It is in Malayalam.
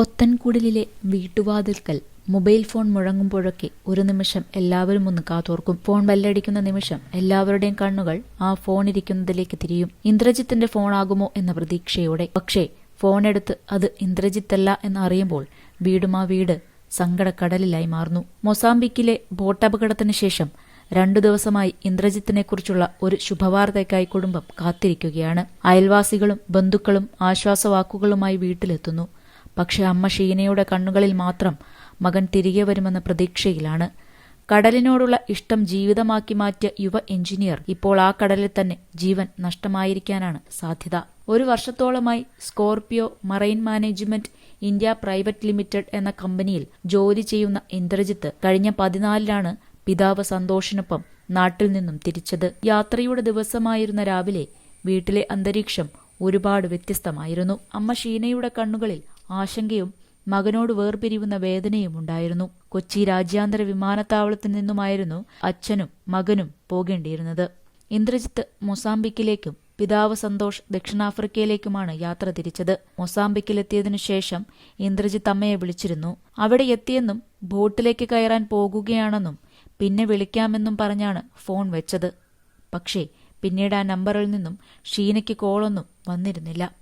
പൊത്തൻകുടിലിലെ വീട്ടുവാതിൽക്കൽ മൊബൈൽ ഫോൺ മുഴങ്ങുമ്പോഴൊക്കെ ഒരു നിമിഷം എല്ലാവരും ഒന്ന് കാതോർക്കും. ഫോൺ ബെല്ലടിക്കുന്ന നിമിഷം എല്ലാവരുടെയും കണ്ണുകൾ ആ ഫോൺ ഇരിക്കുന്നതിലേക്ക് തിരിയും. ഇന്ദ്രജിത്തിന്റെ ഫോണാകുമോ എന്ന പ്രതീക്ഷയോടെ. പക്ഷേ ഫോണെടുത്ത് അത് ഇന്ദ്രജിത്തല്ല എന്നറിയുമ്പോൾ വീടുമാ വീട് സങ്കടക്കടലിലായി മാറുന്നു. മൊസാംബിക്കിലെ ബോട്ടപകടത്തിന് ശേഷം രണ്ടു ദിവസമായി ഇന്ദ്രജിത്തിനെക്കുറിച്ചുള്ള ഒരു ശുഭവാർത്തയ്ക്കായി കുടുംബം കാത്തിരിക്കുകയാണ്. അയൽവാസികളും ബന്ധുക്കളും ആശ്വാസവാക്കുകളുമായി വീട്ടിലെത്തുന്നു. പക്ഷെ അമ്മ ഷീനയുടെ കണ്ണുകളിൽ മാത്രം മകൻ തിരികെ വരുമെന്ന പ്രതീക്ഷയിലാണ്. കടലിനോടുള്ള ഇഷ്ടം ജീവിതമാക്കി മാറ്റിയ യുവ എഞ്ചിനീയർ ഇപ്പോൾ ആ കടലിൽ തന്നെ ജീവൻ നഷ്ടമായിരിക്കാനാണ് സാധ്യത. ഒരു വർഷത്തോളമായി Scorpio marine management India private limited എന്ന കമ്പനിയിൽ ജോലി ചെയ്യുന്ന ഇന്ദ്രജിത്ത് കഴിഞ്ഞ പതിനാലിലാണ് പിതാവ് സന്തോഷിനൊപ്പം നാട്ടിൽ നിന്നും തിരിച്ചത്. യാത്രയുടെ ദിവസമായിരുന്ന രാവിലെ വീട്ടിലെ അന്തരീക്ഷം ഒരുപാട് വ്യത്യസ്തമായിരുന്നു. അമ്മ ഷീനയുടെ കണ്ണുകളിൽ ആശങ്കയും മകനോട് വേർപിരിവുന്ന വേദനയും ഉണ്ടായിരുന്നു. കൊച്ചി രാജ്യാന്തര വിമാനത്താവളത്തിൽ നിന്നുമായിരുന്നു അച്ഛനും മകനും പോകേണ്ടിയിരുന്നത്. ഇന്ദ്രജിത്ത് മൊസാംബിക്കിലേക്കും പിതാവ് സന്തോഷ് ദക്ഷിണാഫ്രിക്കയിലേക്കുമാണ് യാത്ര തിരിച്ചത്. മൊസാംബിക്കിലെത്തിയതിനു ശേഷം ഇന്ദ്രജിത്ത് അമ്മയെ വിളിച്ചിരുന്നു. അവിടെ എത്തിയെന്നും ബോട്ടിലേക്ക് കയറാൻ പോകുകയാണെന്നും പിന്നെ വിളിക്കാമെന്നും പറഞ്ഞാണ് ഫോൺ വെച്ചത്. പക്ഷേ പിന്നീട് ആ നമ്പറിൽ നിന്നും ഷീനയ്ക്ക് കോളൊന്നും വന്നിരുന്നില്ല.